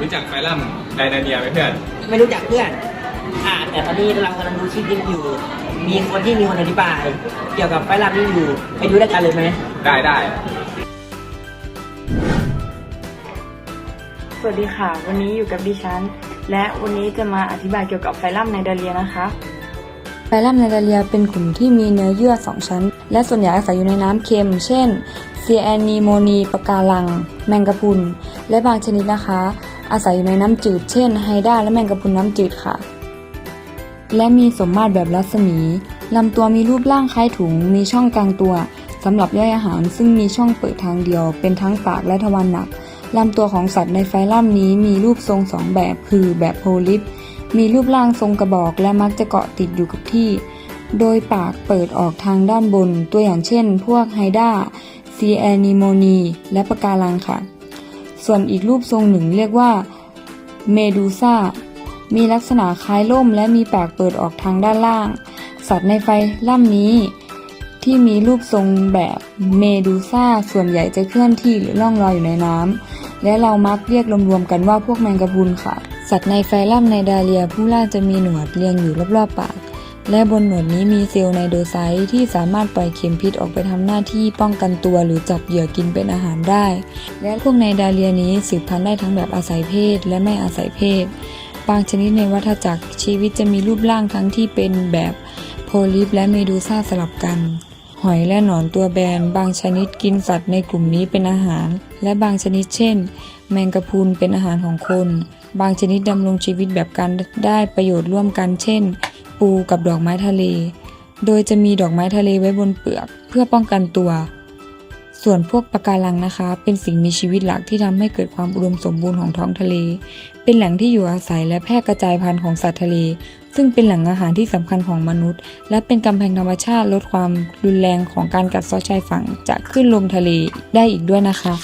รู้จักไฟลัมไดนาเดียไหมเพื่อน ไม่รู้จักเพื่อน อ่า แต่ตอนนี้เรากำลังดูคลิปนี้อยู่ มีคนที่มีคนอธิบาย เกี่ยวกับไฟลับนี้อยู่ ไปดูด้วยกันเลยไหม ได้ได้ สวัสดีค่ะ วันนี้อยู่กับดิฉัน และวันนี้จะมาอธิบายเกี่ยวกับไฟลัมไนเดเลียนะคะ ไฟลัมไนเดเลียเป็นกลุ่มที่มีเนื้อเยื่อ 2 ชั้น และส่วนใหญ่อาศัยอยู่ในน้ำเค็ม เช่นเซียแอนีโมนีปะการัง แมงกะพรุน และบางชนิดนะคะ อาศัยอยู่ในน้ำจืด เช่นไฮด้าและแมงกะพรุนน้ำจืดค่ะ และมีสมมาตรแบบรัศมีลำตัวมีรูปร่างคล้ายถุง มีช่องกลางตัวสำหรับย่อยอาหารซึ่งมีช่องเปิดทางเดียว เป็นทั้งปากและทวารหนักลำตัวของสัตว์ในไฟลัมนี้มีรูปทรงสองแบบคือแบบโพลิป มีรูปร่างทรงกระบอกและมักจะเกาะติดอยู่กับที่ โดยปากเปิดออกทางด้านบน ตัวอย่างเช่น พวกไฮด้า ซีแอนิโมนี และปะการังค่ะ ส่วนอีกรูปทรงหนึ่งเรียกว่าเมดูซ่า มีลักษณะคล้ายล่มและมีปากเปิดออกทางด้านล่าง สัตว์ในไฟล่ำนี้ ที่มีรูปทรงแบบเมดูซ่าส่วนใหญ่จะเคลื่อนที่หรือล่องลอยอยู่ในน้ำ และเรามักเรียกรวมๆกันว่าพวกแมงกะพรุนค่ะ สัตว์ในไฟลัมในดาเลียผู้ล่าจะมีหนวดเรียงอยู่รอบๆปาก และบนหนวดนี้มีเซลล์ไนโดไซต์ที่สามารถปล่อยเข็มพิษออกไปทำหน้าที่ป้องกันตัวหรือจับเหยื่อกินเป็นอาหารได้ และพวกในดาเลียนี้สืบพันธุ์ได้ทั้งแบบอาศัยเพศและไม่อาศัยเพศ บางชนิดในวัฏจักรชีวิตจะมีรูปร่างทั้งที่เป็นแบบโพลิปและเมดูซ่าสลับกัน หอยและหนอนตัวแบน บางชนิดกินสัตว์ในกลุ่มนี้เป็นอาหาร และบางชนิดเช่น แมงกะพรุนเป็นอาหารของคน บางชนิดดำรงชีวิตแบบการได้ประโยชน์ร่วมกันเช่น ปูกับดอกไม้ทะเล โดยจะมีดอกไม้ทะเลไว้บนเปลือก เพื่อป้องกันตัว ส่วนพวกปะการังนะคะ เป็นสิ่งมีชีวิตหลักที่ทำให้เกิดความอุดมสมบูรณ์ของท้องทะเล เป็นแหล่งที่อยู่อาศัยและแพร่กระจายพันธุ์ของสัตว์ทะเล ซึ่งเป็นแหล่งอาหารที่สำคัญของมนุษย์ และเป็นกำแพงธรรมชาติลดความรุนแรงของการกัดเซาะชายฝั่งจากขึ้นลมทะเลได้อีกด้วยนะคะ